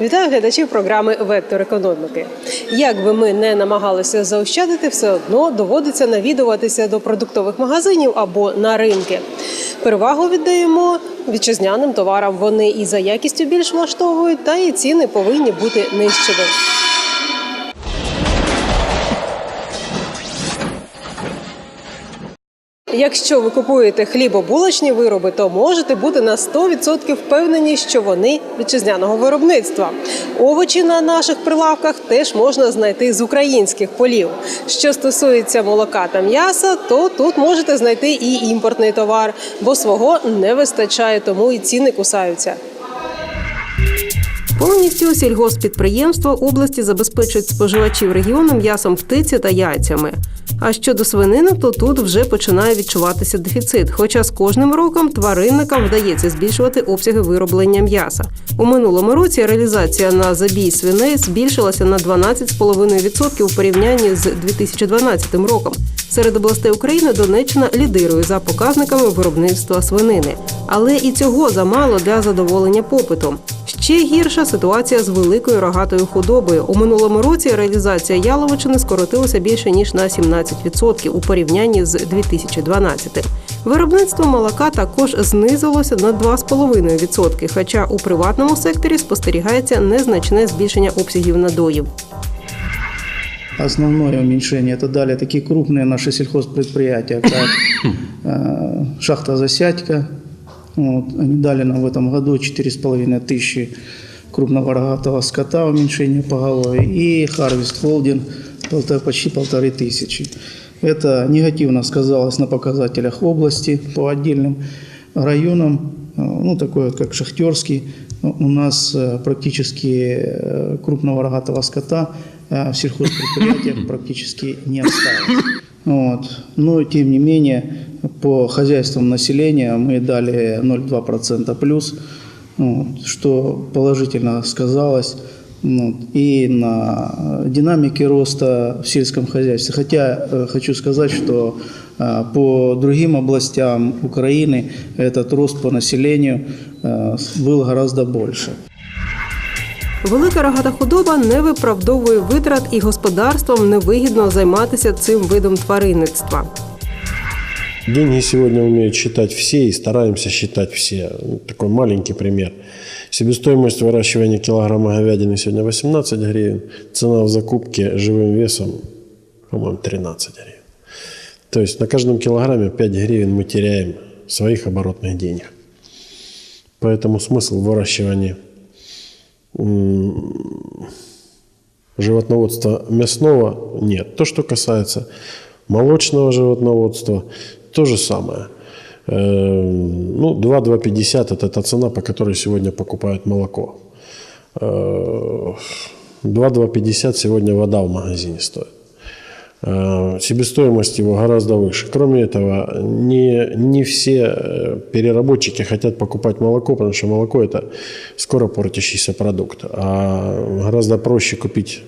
Вітаю глядачів програми Вектор економіки. Як би ми не намагалися заощадити, все одно доводиться навідуватися до продуктових магазинів або на ринки. Перевагу віддаємо вітчизняним товарам. Вони і за якістю більш влаштовують, та і ціни повинні бути нижчими. Якщо ви купуєте хлібобулочні вироби, то можете бути на 100% впевнені, що вони вітчизняного виробництва. Овочі на наших прилавках теж можна знайти з українських полів. Що стосується молока та м'яса, то тут можете знайти і імпортний товар, бо свого не вистачає, тому і ціни кусаються. Повністю сільгоспідприємства області забезпечують споживачів регіону м'ясом птиці та яйцями. А щодо свинини, то тут вже починає відчуватися дефіцит. Хоча з кожним роком тваринникам вдається збільшувати обсяги вироблення м'яса. У минулому році реалізація на забій свиней збільшилася на 12,5% у порівнянні з 2012 роком. Серед областей України Донеччина лідирує за показниками виробництва свинини. Але і цього замало для задоволення попиту. Ще гірша ситуація з великою рогатою худобою. У минулому році реалізація яловичини скоротилася більше ніж на 17% у порівнянні з 2012. Виробництво молока також знизилося на 2,5%, хоча у приватному секторі спостерігається незначне збільшення обсягів надоїв. Основное уменьшение это дали такие крупные наши сельхозпредприятия, как э, шахта «Засядька». Вот, они дали нам в этом году 4,5 тысячи крупного рогатого скота уменьшение поголовья и Harvest Holding полтора- почти полторы тысячи. Это негативно сказалось на показателях области по отдельным районам, э, ну такое как Шахтерский. У нас э, практически э, крупного рогатого скота э, в сельхозпредприятиях практически не осталось. Вот. Но, тем не менее, по хозяйствам населения мы дали 0,2% плюс, вот, что положительно сказалось ну, и на динамике роста в сельском хозяйстве. Хотя э, хочу сказать, что э, по другим областям Украины этот рост по населению э, был гораздо больше. Велика рогата худоба не виправдовує витрат і господарствам невигідно займатися цим видом тваринництва. Деньги сегодня умеют считать все и стараемся считать все. Ну, Такой маленький пример. Себестоимость выращивания килограмма говядины сегодня 18 гривен. Цена в закупке живым весом, по-моему, 13 гривен. То есть на каждом килограмме 5 гривен мы теряем своих оборотных денег. Поэтому смысл в выращивании м, животноводства мясного нет. То, что касается молочного животноводства, то же самое. Э, Ну, 2-2,50 – это та цена, по которой сегодня покупают молоко. Э, 2-2,50 сегодня вода в магазине стоит. Э, Себестоимость его гораздо выше. Кроме этого, не, не все э, переработчики хотят покупать молоко, потому что молоко – это скоро портящийся продукт. А гораздо проще купить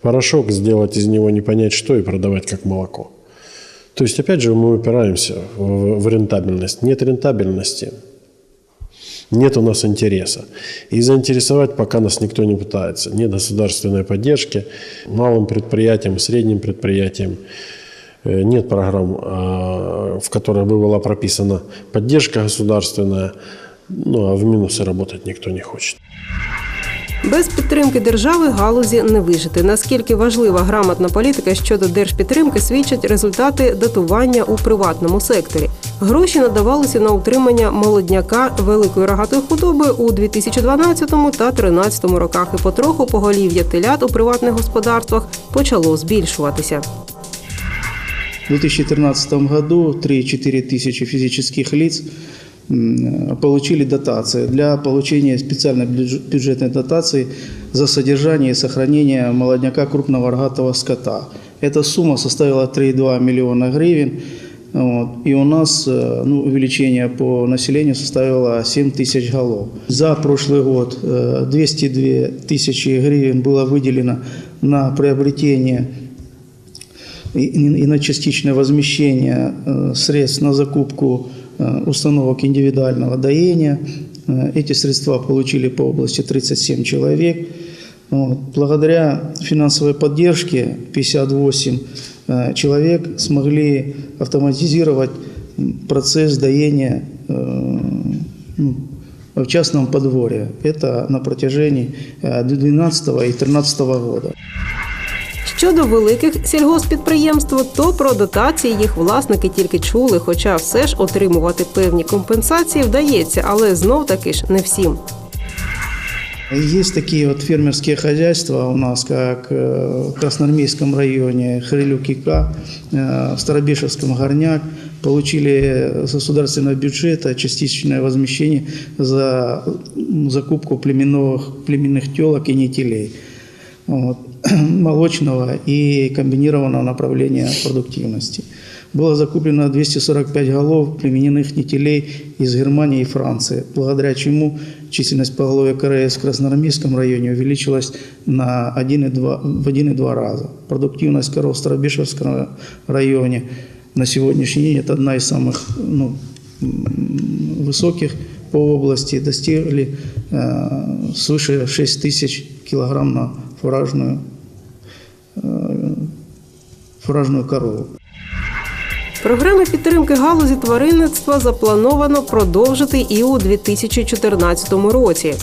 порошок, сделать из него не понять что и продавать как молоко. То есть, опять же, мы упираемся в, в рентабельность. Нет рентабельности, нет у нас интереса. И заинтересовать пока нас никто не пытается. Нет государственной поддержки малым предприятиям, средним предприятиям. Э, Нет программ, а, в которых бы была прописана поддержка государственная. Ну, а в минусы работать никто не хочет. Без підтримки держави галузі не вижити. Наскільки важлива грамотна політика щодо держпідтримки, свідчать результати датування у приватному секторі. Гроші надавалися на утримання молодняка великої рогатої худоби у 2012 та 2013 роках, і потроху поголів'я телят у приватних господарствах почало збільшуватися. В 2013 году 3-4 тысячи физических лиц м, получили дотации для получения специальной бюдж- бюджетной дотации за содержание и сохранение молодняка крупного рогатого скота. Эта сумма составила 3,2 миллиона гривен. Вот. И у нас э, ну, увеличение по населению составило 7 тысяч голов. За прошлый год э, 202 тысячи гривен было выделено на приобретение и, на частичное возмещение э, средств на закупку э, установок индивидуального доения. Э, Эти средства получили по области 37 человек. Вот. Благодаря финансовой поддержке 58 э, человек смогли автоматизировать процесс доения э, ну, в частном подворье. Это на протяжении 2012 и 2013 года. Щодо великих сільгоспідприємств, то про дотації їх власники тільки чули, хоча все ж отримувати певні компенсації вдається, але знов таки ж не всім. Есть такие вот фермерские хозяйства у нас, как э, в Красноармейском районе Хрилюк и К, э, в Старобешевском Горняк, получили с государственного бюджета частичное возмещение за м, закупку племенных, племенных телок и нетелей вот, молочного и комбинированного направления продуктивности. Было закуплено 245 голов племенных нетелей из Германии и Франции, благодаря чему численность поголовья КРС в Красноармейском районе увеличилась на 1,2, в 1,2 раза. Продуктивность коров в Старобешевском районе на сегодняшний день это одна из самых ну, высоких по области, достигли э, свыше 6 тысяч килограмм на фуражную, э, фуражную корову. Програми підтримки галузі тваринництва заплановано продовжити і у 2014 році.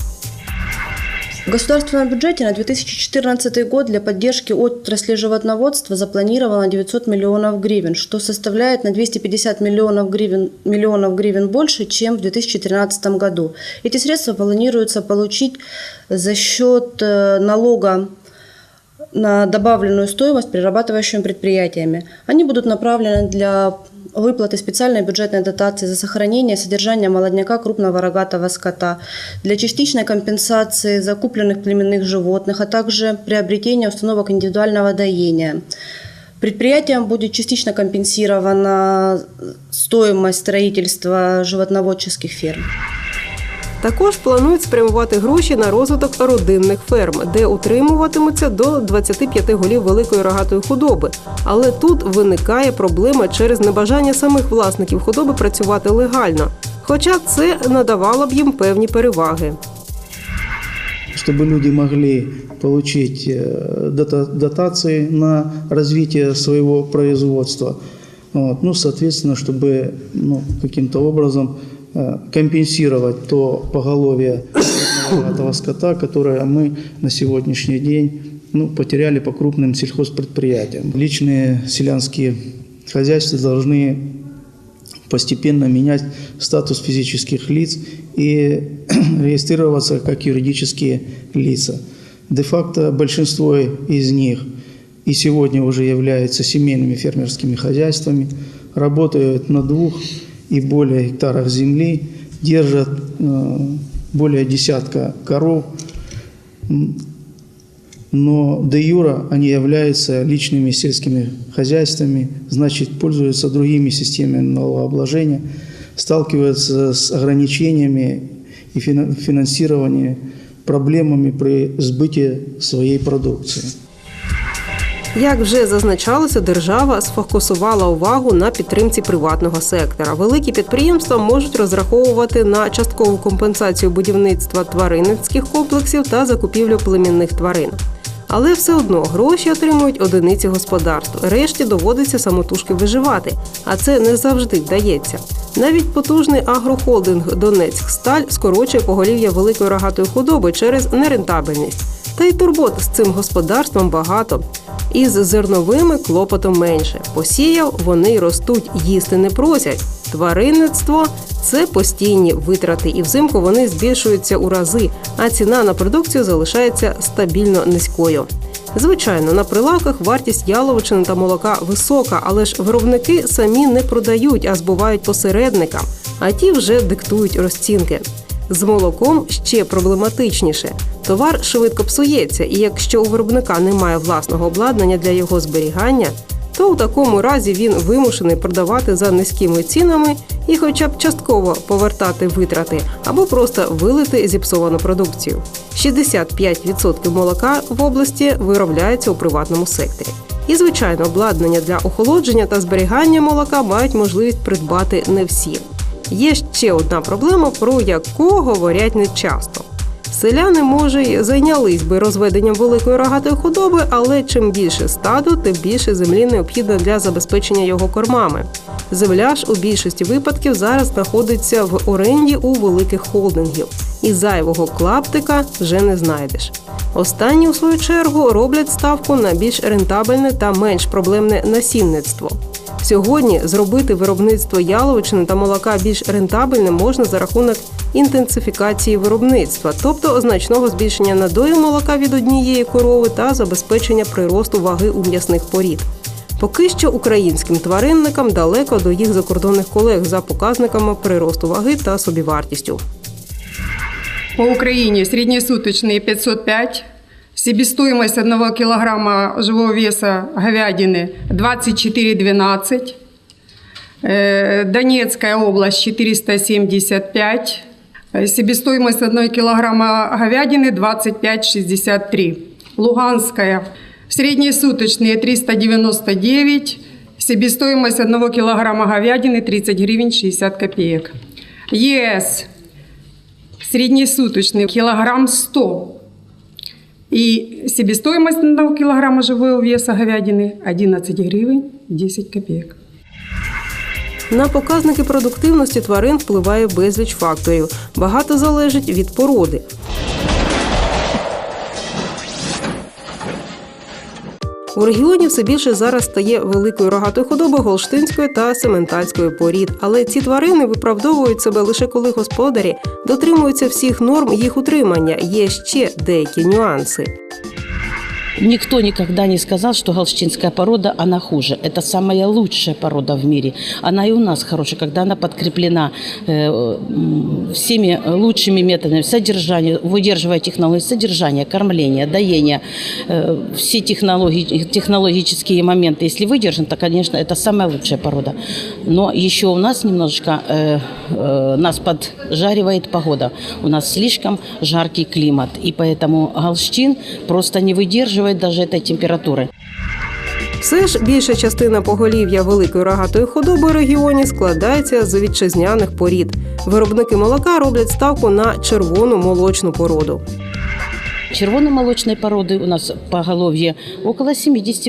В государственном бюджете на 2014 год для поддержки отрасли животноводства запланировано 900 миллионов гривен, что составляет на 250 миллионов гривен, миллионов гривен больше, чем в 2013 году. Эти средства планируется получить за счет э, налога на добавленную стоимость перерабатывающими предприятиями. Они будут направлены для выплаты специальной бюджетной дотации за сохранение и содержание молодняка крупного рогатого скота, для частичной компенсации закупленных племенных животных, а также приобретения установок индивидуального доения. Предприятиям будет частично компенсирована стоимость строительства животноводческих ферм. Також планують спрямувати гроші на розвиток родинних ферм, де утримуватимуться до 25 голів великої рогатої худоби. Але тут виникає проблема через небажання самих власників худоби працювати легально. Хоча це надавало б їм певні переваги. чтобы люди могли получить э, дота- дотации на развитие своего производства. Вот. Ну, соответственно, чтобы ну, каким-то образом э, Компенсировать то поголовье этого скота, которое мы на сегодняшний день ну, потеряли по крупным сельхозпредприятиям. Личные селянские хозяйства должны постепенно менять статус физических лиц и регистрироваться как юридические лица. Де-факто большинство из них и сегодня уже являются семейными фермерскими хозяйствами, работают на двух и более гектарах земли, держат э, более десятка коров, но де юра они являются личными сельскими хозяйствами, значит, пользуются другими системами налогообложения, сталкиваются с ограничениями и фина- финансированием, проблемами при сбытии своей продукции. Як вже зазначалося, держава сфокусувала увагу на підтримці приватного сектора. Великі підприємства можуть розраховувати на часткову компенсацію будівництва тваринницьких комплексів та закупівлю племінних тварин. Але все одно гроші отримують одиниці господарств. Решті доводиться самотужки виживати, а це не завжди вдається. Навіть потужний агрохолдинг Донецьк Сталь скорочує поголів'я великої рогатої худоби через нерентабельність. Та й турбот з цим господарством багато. Із зерновими клопотом менше. Посіяв, вони ростуть, їсти не просять. Тваринництво це постійні витрати, і взимку вони збільшуються у рази, а ціна на продукцію залишається стабільно низькою. Звичайно, на прилавках вартість яловичини та молока висока, але ж виробники самі не продають, а збувають посередникам, а ті вже диктують розцінки. З молоком ще проблематичніше. Товар швидко псується, і якщо у виробника немає власного обладнання для його зберігання, то у такому разі він вимушений продавати за низькими цінами і, хоча б частково повертати витрати або просто вилити зіпсовану продукцію. 65% молока в області виробляється у приватному секторі. І, звичайно, обладнання для охолодження та зберігання молока мають можливість придбати не всі. Є ще одна проблема, про яку говорять не часто. Селяни, може, й зайнялись би розведенням великої рогатої худоби, але чим більше стаду, тим більше землі необхідно для забезпечення його кормами. Земля ж у більшості випадків зараз знаходиться в оренді у великих холдингів, і зайвого клаптика вже не знайдеш. Останні, у свою чергу, роблять ставку на більш рентабельне та менш проблемне насінництво. Сьогодні зробити виробництво яловичини та молока більш рентабельним можна за рахунок інтенсифікації виробництва, тобто значного збільшення надою молока від однієї корови та забезпечення приросту ваги у м'ясних порід. Поки що українським тваринникам далеко до їх закордонних колег за показниками приросту ваги та собівартістю. По Украине среднесуточные 505. Себестоимость 1 килограмма живого веса говядины 24,12. Э, Донецкая область 475. Э, Себестоимость 1 килограмма говядины 25,63. Луганская среднесуточные 399. Себестоимость 1 килограмма говядины 30 гривен 60 копеек. ЕС среднесуточный килограмм 100. И себестоимость на килограмма живого веса говядины 11 гривен 10 копеек. На показники продуктивності тварин впливає безліч факторів. Багато залежить від породи. У регіоні все більше зараз стає великою рогатою худоби голштинської та сементальської порід. Але ці тварини виправдовують себе лише коли господарі дотримуються всіх норм їх утримання. Є ще деякі нюанси. Никто никогда не сказал, что галштинская порода, она хуже. Это самая лучшая порода в мире. Она и у нас хорошая, когда она подкреплена э, всеми лучшими методами содержания, выдерживая технологии содержания, кормления, доения, э, все технологии, технологические моменты. Если выдержан, то, конечно, это самая лучшая порода. Но еще у нас немножечко э, э, нас поджаривает погода. У нас слишком жаркий климат, и поэтому галштин просто не выдерживает даже этой температуры. Все ж більша частина поголів'я великої рогатої худоби у регіоні складається з вітчизняних порід. Виробники молока роблять ставку на червону молочну породу. Червоно-молочной породы у нас поголовье около 70